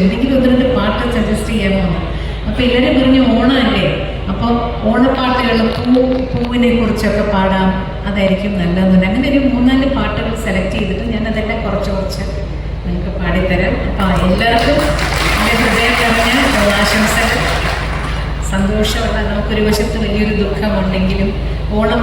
എന്തെങ്കിലും ഒന്ന് രണ്ട് പാട്ട് സജസ്റ്റ് ചെയ്യാമോ അപ്പൊ എല്ലാവരും പറഞ്ഞു ഓണമല്ലേ? അപ്പോൾ ഓണപ്പാട്ടുകൾ പൂ പൂവിനെ കുറിച്ചൊക്കെ പാടാം. അതായിരിക്കും നല്ലതെന്ന്. അങ്ങനെ ഒരു മൂന്നാൽ പാട്ടുകൾ സെലക്ട് ചെയ്തിട്ട് ഞാൻ അതെല്ലാം കുറച്ച് കുറച്ച് നിങ്ങൾക്ക് പാടിത്തരാം. അപ്പോൾ എല്ലാവർക്കും ഹൃദയം പറഞ്ഞ ആശംസകൾ സന്തോഷമുള്ള നമുക്കൊരു വശത്ത് വലിയൊരു ദുഃഖമുണ്ടെങ്കിലും ഓണം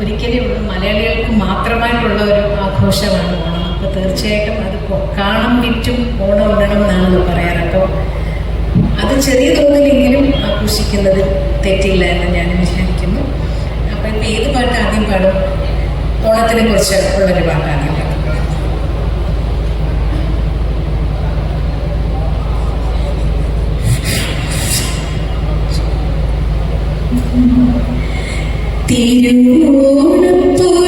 ഒരിക്കലേ മലയാളികൾക്ക് മാത്രമായിട്ടുള്ള ഒരു ആഘോഷമാണ് ഓണം. അപ്പോൾ തീർച്ചയായിട്ടും അത് കാണം വിറ്റും ഓണം ഉണ്ണണം നമ്മൾ പറയാറ്. അപ്പോൾ അത് ചെറിയ തോതിലെങ്കിലും ആഘോഷിക്കുന്നത് തെറ്റില്ല എന്ന് ഞാൻ വിചാരിക്കുന്നു. അപ്പോൾ ഇപ്പോൾ ഏത് പാട്ട് ആദ്യം പാടും? ഓണത്തിനെ കുറിച്ച് ഉള്ളൊരു പാട്ടാണ്. തിരുവോണപ്പുലരിതൻ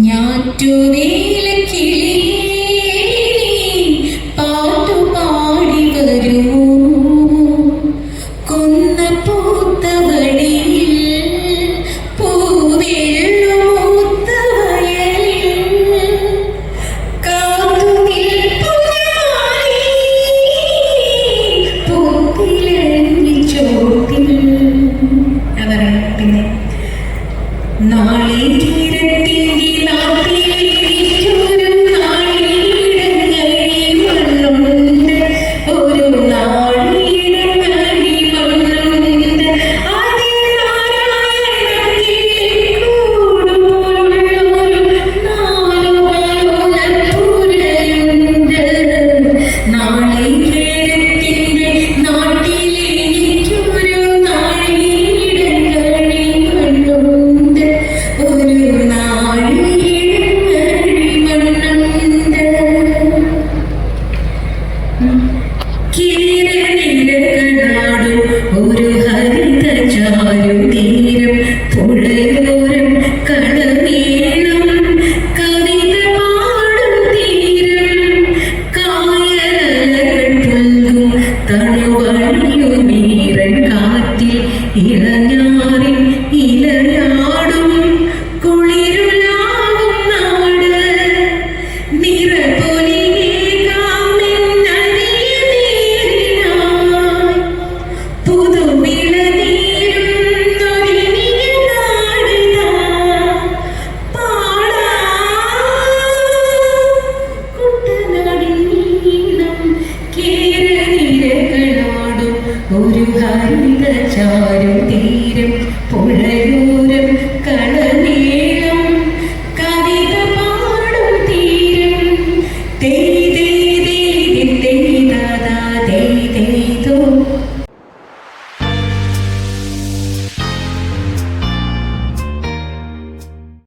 ഞാറ്റുവേലക്കിളി ചാരുതീരം പുഴയോരം വരൂ